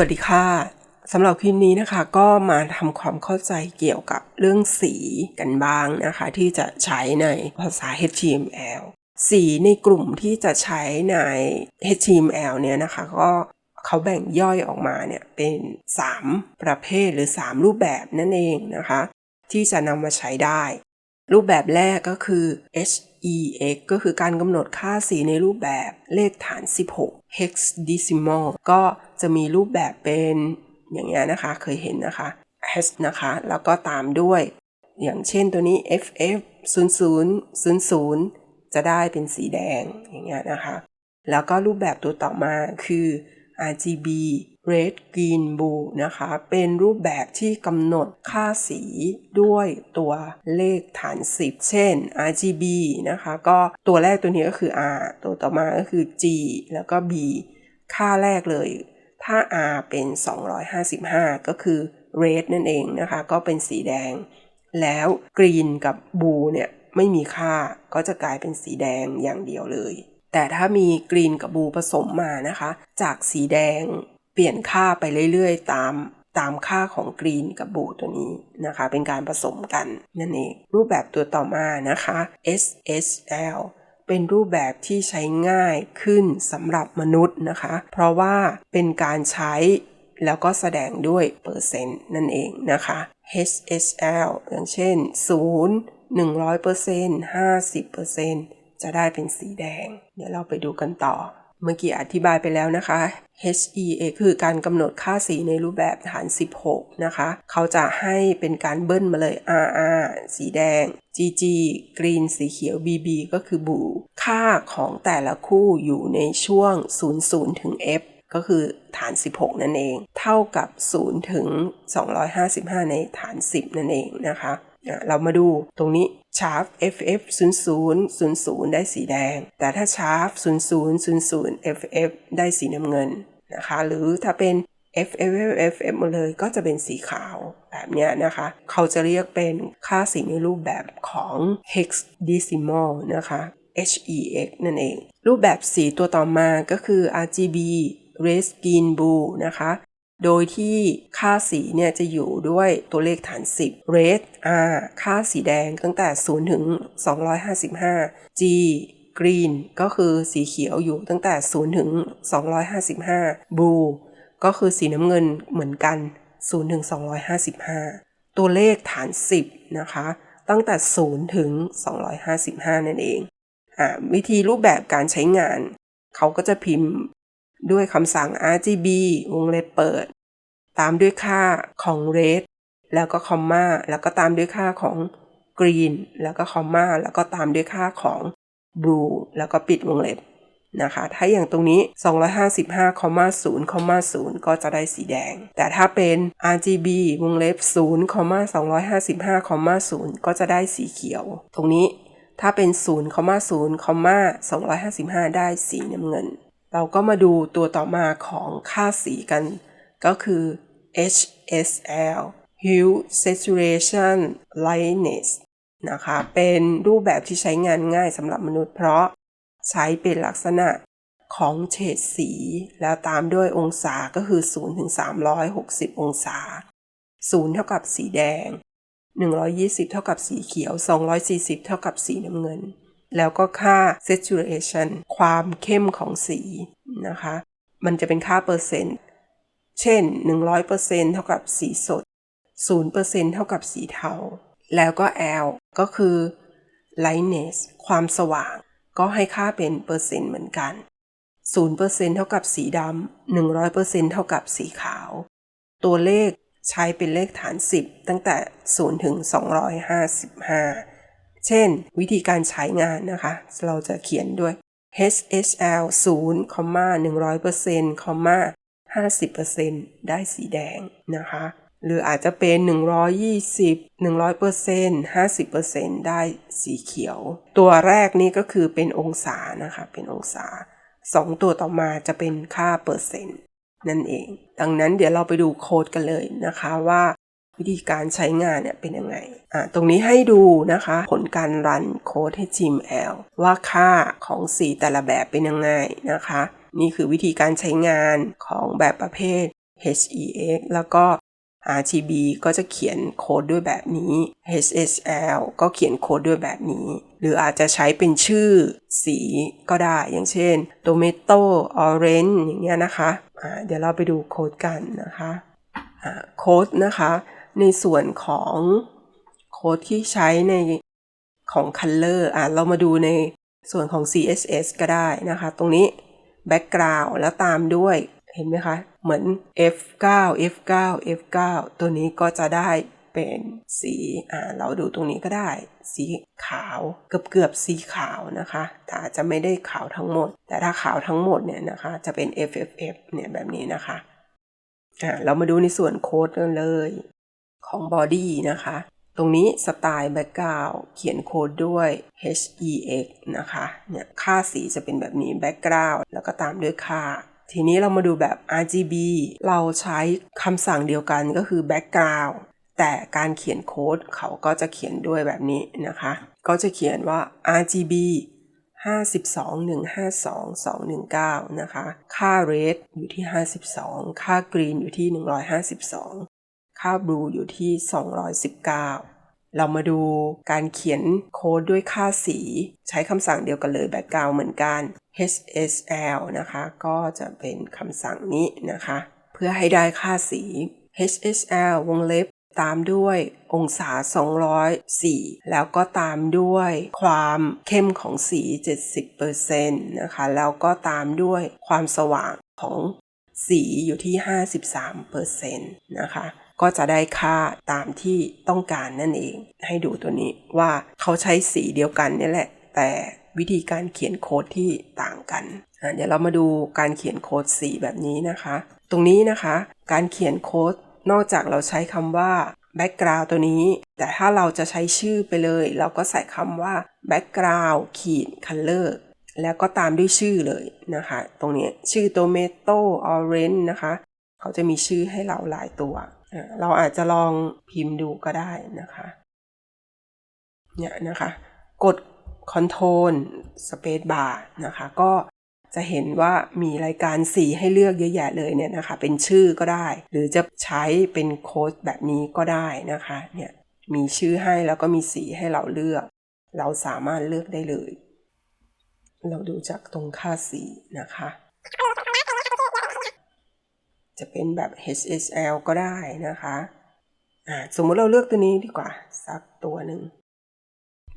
วัสดีค่ะสำหรับคลิปนี้นะคะก็มาทำความเข้าใจเกี่ยวกับเรื่องสีกันบ้างนะคะ ที่จะใช้ในภาษา HTML สีในกลุ่มที่จะใช้ใน HTML เนี่ยนะคะก็เขาแบ่งย่อยออกมาเนี่ยเป็น 3 ประเภทหรือ 3 รูปแบบนั่นเองนะคะ ที่จะนำมาใช้ได้ รูปแบบแรกก็คือ HEX ก็คือการกำหนดค่าสีในรูปแบบเลขฐาน 16 hexadecimal ก็ จะมีรูปแบบเป็นอย่างเงี้ยนะคะ เคยเห็นนะคะ has นะคะ แล้วก็ตามด้วย อย่างเช่นตัวนี้ ff 0 0 0 0 จะได้เป็นสีแดงอย่างเงี้ยนะคะ แล้วก็รูปแบบตัวต่อมาคือ RGB red green blue นะคะ เป็นรูปแบบที่กำหนดค่าสีด้วยตัวเลขฐาน 10 เช่น RGB นะคะ ก็ตัวแรกตัวนี้ก็คือ R ตัวต่อมาก็คือ G แล้วก็ B ค่าแรกเลย ถ้า R เป็น 255 ก็คือ red นั่นเองนะคะ ก็เป็นสีแดง แล้ว green กับ blue เนี่ยไม่มีค่าก็จะกลายเป็นสีแดงอย่างเดียวเลย แต่ถ้ามีกรีนกับบูผสมมานะคะ จากสีแดงเปลี่ยนค่าไปเรื่อยๆ ตามตามค่าของกรีนกับบูตัวนี้นะคะ เป็นการผสมกันนั่นเอง รูปแบบตัวต่อมานะคะ SSL เป็นรูปแบบที่ใช้ง่ายขึ้นสำหรับมนุษย์นะคะ เพราะว่าเป็นการใช้แล้วก็แสดงด้วยเปอร์เซ็นต์นั่นเองนะคะ HSL อย่างเช่น 0 100% 50%จะได้เป็นสีแดง เดี๋ยวเราไปดูกันต่อ เมื่อกี้อธิบายไปแล้วนะคะ HEA คือการกำหนดค่าสีในรูปแบบฐาน 16 นะคะ เขาจะให้เป็นการเบิ้ลมาเลย RR สีแดง GG กรีนสีเขียว BB ก็คือบู ค่าของแต่ละคู่อยู่ในช่วง 00 ถึง F ก็คือฐาน 16 นั่นเอง เท่ากับ 0 ถึง 255 ในฐาน 10 นั่นเองนะคะ เรามาดูตรงนี้ชาร์ป FF 0 0 0 0 ได้สีแดง แต่ถ้าชาร์ป0 0 0 0 FF ได้สีน้ำเงินนะคะ หรือถ้าเป็น FF FF หมดเลยก็จะเป็นสีขาวแบบนี้นะคะ เขาจะเรียกเป็นค่าสีในรูปแบบของ hexadecimal นะคะ HEX นั่นเอง รูปแบบสีตัวต่อมาก็คือ RGB red green blue นะคะ โดยที่ค่าสีเนี่ยจะอยู่ด้วยตัวเลขฐาน 10 red R ค่าสีแดงตั้งแต่ 0 ถึง 255 G green ก็คือสีเขียวอยู่ตั้งแต่ 0 ถึง 255 blue ก็คือสีน้ำเงินเหมือนกัน 0 ถึง 255 ตัวเลขฐาน 10 นะคะ ตั้งแต่ 0 ถึง 255 นั่นเองอ่าวิธีรูปแบบการใช้งาน เขาก็จะพิมพ์ ด้วยคำสั่ง RGB วงเล็บเปิด ตามด้วยค่าของ red แล้วก็คอมมาแล้วก็ตามด้วยค่าของ green แล้วก็คอมมาแล้วก็ตามด้วยค่าของ blue แล้วก็ปิดวงเล็บนะคะ ถ้าอย่างตรงนี้ 255 0 0 ก็จะได้สีแดง แต่ถ้าเป็น RGB วงเล็บ 0 255 0 ก็จะได้สีเขียว ตรงนี้ถ้าเป็น 0 0 255 ได้สีน้ำเงิน เราก็มาดูตัวต่อมาของค่าสีกัน ก็คือ HSL Hue Saturation Lightness นะคะ เป็นรูปแบบที่ใช้งานง่ายสำหรับมนุษย์เพราะใช้เป็นลักษณะของเฉดสี แล้วตามด้วยองศาก็คือ 0 ถึง 360 องศา 0 เท่ากับสีแดง 120 เท่ากับสีเขียว 240 เท่ากับสีน้ำเงิน แล้วก็ค่า saturation ความเข้มของสีนะคะ มันจะเป็นค่าเปอร์เซ็นต์ เช่น 100%เท่ากับสีสด 0%เท่ากับสีเทา แล้วก็ L ก็คือ lightness ความสว่าง ก็ให้ค่าเป็นเปอร์เซ็นต์เหมือนกัน 0%เท่ากับสีดำ 100%เท่ากับสีขาว ตัวเลขใช้เป็นเลขฐาน 10 ตั้งแต่ 0 ถึง 255 เช่น วิธีการใช้งานนะคะ เราจะเขียนด้วย HSL 0 100% 50%ได้สีแดงนะคะ หรืออาจจะเป็น 120 100% 50%ได้สีเขียว ตัวแรกนี่ก็คือเป็นองศานะคะ เป็นองศา 2 ตัวต่อมาจะเป็นค่าเปอร์เซ็นต์นั่นเอง ดังนั้นเดี๋ยวเราไปดูโค้ดกันเลยนะคะว่า วิธีการใช้งานเนี่ยเป็นยังไงอ่าตรงนี้ให้ดูนะคะ ผลการรันโค้ดให้ Gmail ว่าค่าของสีแต่ละแบบเป็นยังไงนะคะ นี่คือวิธีการใช้งานของแบบประเภท HEX แล้วก็ RGB ก็จะเขียนโค้ดด้วยแบบนี้ HSL ก็เขียนโค้ดด้วยแบบนี้ หรืออาจจะใช้เป็นชื่อสีก็ได้ อย่างเช่น Tomato Orange อย่างเงี้ยนะคะะเดี๋ยวเราไปดูโค้ดกันนะคะะโค้ดนะคะ ในส่วนของโค้ดที่ใช้ในของ Color อะเรามาดูในส่วนของ CSS ก็ได้นะคะ ตรงนี้ Background แล้วตามด้วยเห็นไหมคะ เหมือน F9 F9 F9 ตัวนี้ก็จะได้เป็นสีอ่าเราดูตรงนี้ก็ได้ สีขาวเกือบเกือบสีขาวนะคะแต่อาจจะไม่ได้ขาวทั้งหมด แต่ถ้าขาวทั้งหมดเนี่ยนะคะจะเป็น FFF เนี่ยแบบนี้นะคะอ่าเรามาดูในส่วนโค้ดกันเลย ของ body นะคะ ตรงนี้สไตล์แบ็กกราวเขียนโค้ดด้วย hex นะคะเนี่ยค่าสีจะเป็นแบบนี้แบ็กกราวแล้วก็ตามด้วยค่าทีนี้เรามาดูแบบ RGB เราใช้คำสั่งเดียวกันก็คือ background แต่การเขียนโค้ดเขาก็จะเขียนด้วยแบบนี้นะคะ ก็จะเขียนว่า RGB 52152219 นะคะ ค่า red อยู่ที่ 52 ค่า green อยู่ที่ 152 ค่า blue อยู่ที่ 219 เรามาดูการเขียนโค้ดด้วยค่าสี ใช้คำสั่งเดียวกันเลย background เหมือนกัน HSL นะคะ ก็จะเป็นคำสั่งนี้นะคะ เพื่อให้ได้ค่าสี HSL วงเล็บตามด้วยองศา 204 แล้วก็ตามด้วยความเข้มของสี 70%นะคะ แล้วก็ตามด้วยความสว่างของสีอยู่ที่ 53%นะคะ ก็จะได้ค่าตามที่ต้องการนั่นเอง ให้ดูตัวนี้ว่าเขาใช้สีเดียวกันนี่แหละ แต่วิธีการเขียนโค้ดที่ต่างกัน เดี๋ยวเรามาดูการเขียนโค้ดสีแบบนี้นะคะ ตรงนี้นะคะ การเขียนโค้ดนอกจากเราใช้คำว่า background ตัวนี้ แต่ถ้าเราจะใช้ชื่อไปเลย เราก็ใส่คำว่า background ขีด color แล้วก็ตามด้วยชื่อเลยนะคะ ตรงนี้ชื่อ tomato orange นะคะ เขาจะมีชื่อให้เราหลายตัว เราอาจจะลองพิมพ์ดูก็ได้นะคะเนี่ยนะคะ กด Control Space Bar นะคะ ก็จะเห็นว่ามีรายการสีให้เลือกเยอะแยะเลยเนี่ยนะคะ เป็นชื่อก็ได้ หรือจะใช้เป็นโค้ดแบบนี้ก็ได้นะคะเนี่ยมีชื่อให้แล้วก็มีสีให้เราเลือก เราสามารถเลือกได้เลย เราดูจากตรงค่าสีนะคะ จะเป็นแบบ HSL ก็ได้นะคะอ่าสมมติเราเลือกตัวนี้ดีกว่า สักตัวหนึ่ง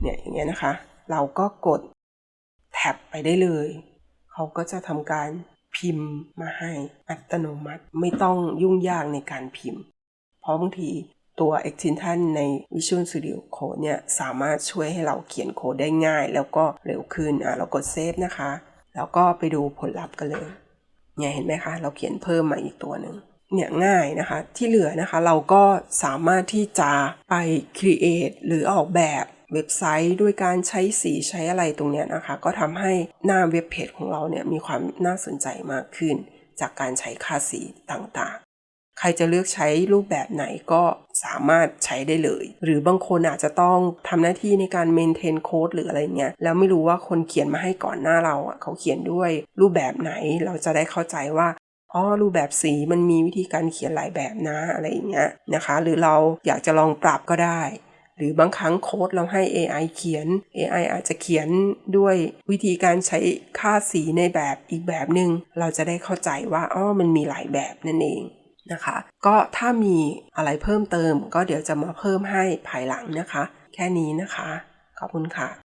เนี่ยอย่างเงี้ยนะคะ เราก็กดแท็บไปได้เลย เขาก็จะทำการพิมพ์มาให้อัตโนมัติไม่ต้องยุ่งยากในการพิมพ์ เพราะบางทีตัว extension ใน Visual Studio Code เนี่ย สามารถช่วยให้เราเขียนโค้ดได้ง่าย แล้วก็เร็วขึ้นอะเรากดเซฟนะคะ แล้วก็ไปดูผลลัพธ์กันเลย เนี่ยเห็นไหมคะ เราเขียนเพิ่มมาอีกตัวหนึ่งเนี่ยง่ายนะคะ ที่เหลือนะคะเราก็สามารถที่จะไป create หรือออกแบบเว็บไซต์ด้วยการใช้สีใช้อะไรตรงนี้นะคะ ก็ทำให้หน้าเว็บเพจของเราเนี่ยมีความน่าสนใจมากขึ้น จากการใช้ค่าสีต่าง ใครจะเลือกใช้รูปแบบไหนก็สามารถใช้ได้เลย หรือบางคนอาจจะต้องทำหน้าที่ในการเมนเทนโค้ดหรืออะไรเงี้ยแล้วไม่รู้ว่าคนเขียนมาให้ก่อนหน้าเราอะเขาเขียนด้วยรูปแบบไหนเราจะได้เข้าใจว่าอ๋อรูปแบบสีมันมีวิธีการเขียนหลายแบบนะอะไรอย่างเงี้ยนะคะ หรือเราอยากจะลองปรับก็ได้ หรือบางครั้งโค้ดเราให้ AI เขียน AI อาจจะเขียนด้วยวิธีการใช้ค่าสีในแบบอีกแบบหนึง่งเราจะได้เข้าใจว่าอ๋อมันมีหลายแบบนั่นเอง นะคะ ก็ถ้ามีอะไรเพิ่มเติมก็เดี๋ยวจะมาเพิ่มให้ภายหลังนะคะ แค่นี้นะคะ ขอบคุณค่ะ